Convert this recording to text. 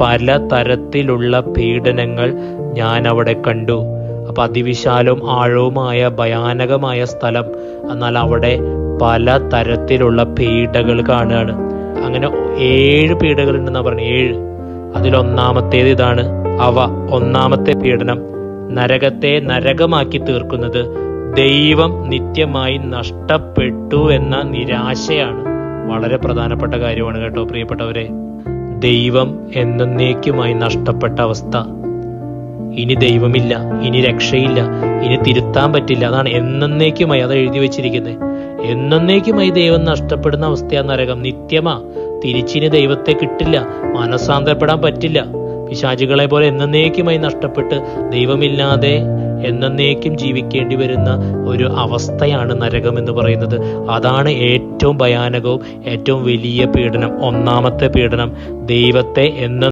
പല തരത്തിലുള്ള പീഡനങ്ങൾ ഞാൻ അവിടെ കണ്ടു. അപ്പൊ അതിവിശാലവും ആഴവുമായ ഭയാനകമായ സ്ഥലം. എന്നാൽ അവിടെ പല തരത്തിലുള്ള പീഡകൾ കാണുകയാണ്. അങ്ങനെ ഏഴ് പീഡകൾ ഉണ്ടെന്നാ പറഞ്ഞു. ഏഴ്. അതിലൊന്നാമത്തേത് ഇതാണ്. അവ ഒന്നാമത്തെ പീഡനം. നരകത്തെ നരകമാക്കി തീർക്കുന്നത് ദൈവം നിത്യമായി നഷ്ടപ്പെട്ടു എന്ന നിരാശയാണ്. വളരെ പ്രധാനപ്പെട്ട കാര്യമാണ് കേട്ടോ പ്രിയപ്പെട്ടവരെ. ദൈവം എന്നേക്കുമായി നഷ്ടപ്പെട്ട അവസ്ഥ. ഇനി ദൈവമില്ല ഇനി രക്ഷയില്ല ഇനി തിരുത്താൻ പറ്റില്ല. അതാണ് എന്നേക്കുമായി അത് എഴുതി വെച്ചിരിക്കുന്നത്. എന്നേക്കുമായി ദൈവം നഷ്ടപ്പെടുന്ന അവസ്ഥയാ നരകം. നിത്യമാ തിരിച്ചിനി ദൈവത്തെ കിട്ടില്ല മനസ്സാന്തരപ്പെടാൻ പറ്റില്ല. പിശാചുകളെ പോലെ എന്നേക്കുമായി നഷ്ടപ്പെട്ട് ദൈവമില്ലാതെ എന്നേക്കും ജീവിക്കേണ്ടി വരുന്ന ഒരു അവസ്ഥയാണ് നരകം എന്ന് പറയുന്നത്. അതാണ് ഏറ്റവും ഭയാനകവും ഏറ്റവും വലിയ പീഡനം ഒന്നാമത്തെ പീഡനം ദൈവത്തെ എന്ന